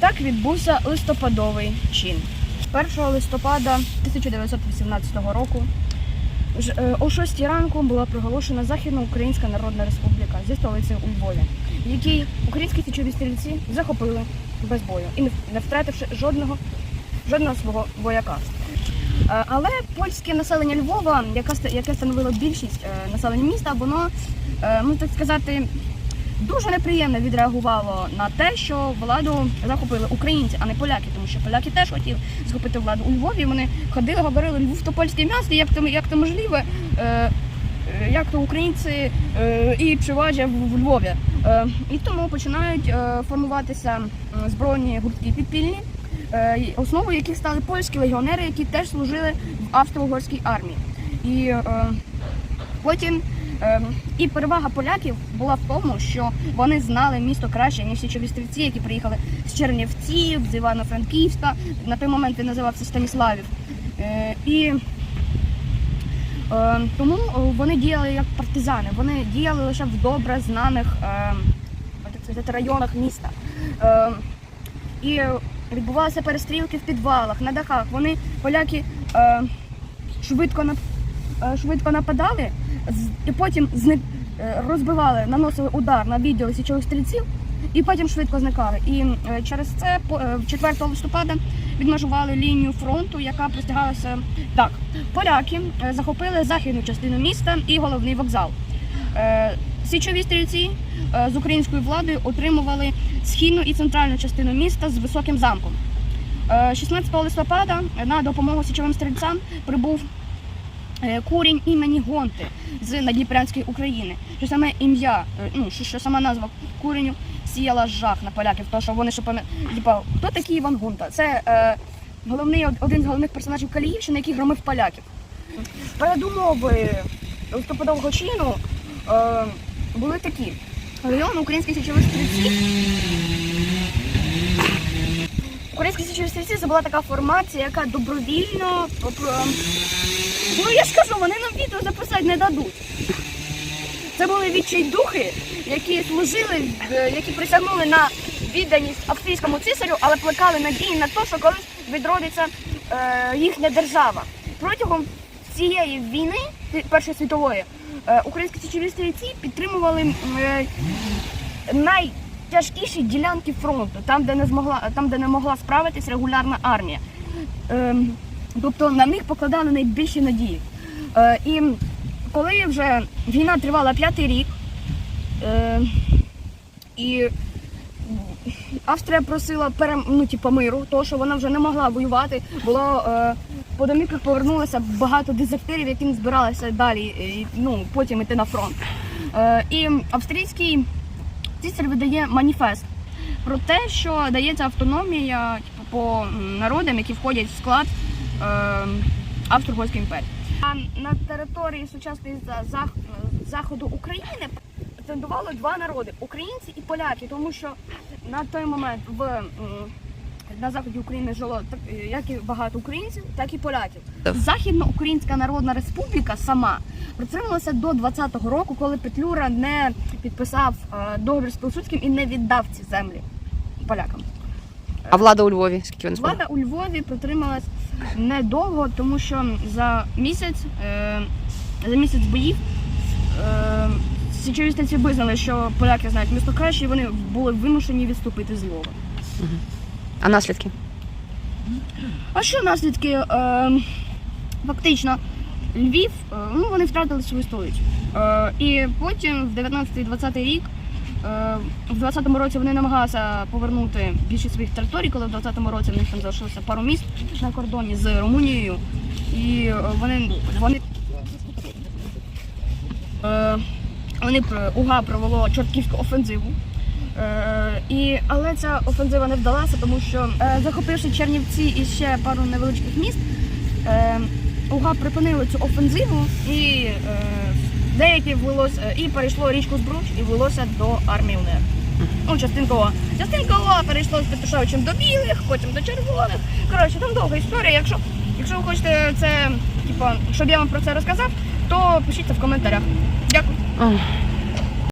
Так відбувся листопадовий чин. 1 листопада 1918 року е, о 6 ранку була проголошена Західноукраїнська Народна Республіка зі столицею у Львові, якій українські січові стрільці захопили без бою і не- втративши жодного, жодного свого вояка. Е, Але польське населення Львова, яке, становило більшість е, населення міста, воно, е, ну так сказати, дуже неприємно відреагувало на те, що владу захопили українці, а не поляки, тому що поляки теж хотіли захопити владу у Львові. Вони ходили, говорили Львів то польське місто, як то як то можливо, е, е, як то українці е, і приважа в, Львові. І тому починають формуватися збройні гуртки підпільні, основою яких стали польські легіонери, які теж служили в австро-угорській армії. І потім І перевага поляків була в тому, що вони знали місто краще, ніж стрільці, які приїхали з Чернівців, з Івано-Франківська. На той момент він називався Станіславів. Е, І е, тому е, вони діяли як партизани. Вони діяли лише в добре знаних е, сказати, районах міста. І відбувалися перестрілки в підвалах, на дахах. Вони, поляки, е, швидко нападали і потім е, розбивали, наносили удар на відділи січових стрільців і потім швидко зникали. І е, через це по- е, 4 листопада відмежували лінію фронту, яка простягалася так. Поляки захопили західну частину міста і головний вокзал. Січові стрільці з українською владою отримували східну і центральну частину міста з високим замком. Е, 16 листопада на допомогу січовим стрільцям прибув курінь імені Гонти з Надніпрянської України. Що саме ім'я, е, ну що, що сама назва куреню сіяла жах на поляків, тому що вони пам'ят... Типа, хто такий Іван Гунта? Це е, головний один з головних персонажів Каліївщини, який громив поляків. Передумови листопадового чину е, були такі. Легіон українських січових стрільців Українські січові це була така формація, яка добровільно. попро- Ну я ж кажу, вони нам відео записати не дадуть. Це були відчайдухи, які служили, е, які присягнули на відданість австрійському цисарю, але плекали надії на те, що колись відродиться е, їхня держава. Протягом цієї війни, Першої світової, е, українські січові стрільці підтримували е, найтяжкіші ділянки фронту, там, де не змогла, там, де не могла справитись регулярна армія. Ем, тобто на них покладали найбільші надії. Е, і коли вже війна тривала п'ятий рік, е, і Австрія просила перем... ну, типу, миру, тому що вона вже не могла воювати. Було е, по домівках повернулося багато дезертирів, не збиралися далі, і, ну, потім йти на фронт. Е, і австрійський цісар видає маніфест про те, що дається автономія типу, по народам, які входять в склад е, Австро-Угорської імперії. А на території сучасної зах- заходу України претендували два народи українці і поляки, тому що на той момент в на заході України жило так, е, як і багато українців, так і поляків. Західноукраїнська Народна Республіка сама протрималася до 20-го року, коли Петлюра не підписав е, договір з Пилсудським і не віддав ці землі полякам. А влада у Львові, скільки вони? Влада у Львові протрималась недовго, тому що за місяць, е, за місяць боїв е, січові визнали, що поляки знають місто краще, і вони були вимушені відступити з Львова. А наслідки? А що наслідки? Е, фактично, Львів, е, ну вони втратили свою столицю. Е, і потім, в 19-20 рік, е, в 20-му році вони намагалися повернути більшість своїх територій, коли в 20-му році в них там залишилося пару міст на кордоні з Румунією. І е, вони, вони, е, вони УГА провело чортківську офензиву. Е, і, але ця офензива не вдалася, тому що е, захопивши Чернівці і ще пару невеличких міст, е, УГА припинили цю офензиву і е, деякі влилось, е, і перейшло річку Збруч і влилося до армії УНР. Ну, частинка О. Перейшло з Петушевичем до білих, потім до червоних. Коротше, там довга історія. Якщо, якщо ви хочете це, типа, щоб я вам про це розказав, то пишіть це в коментарях. Дякую.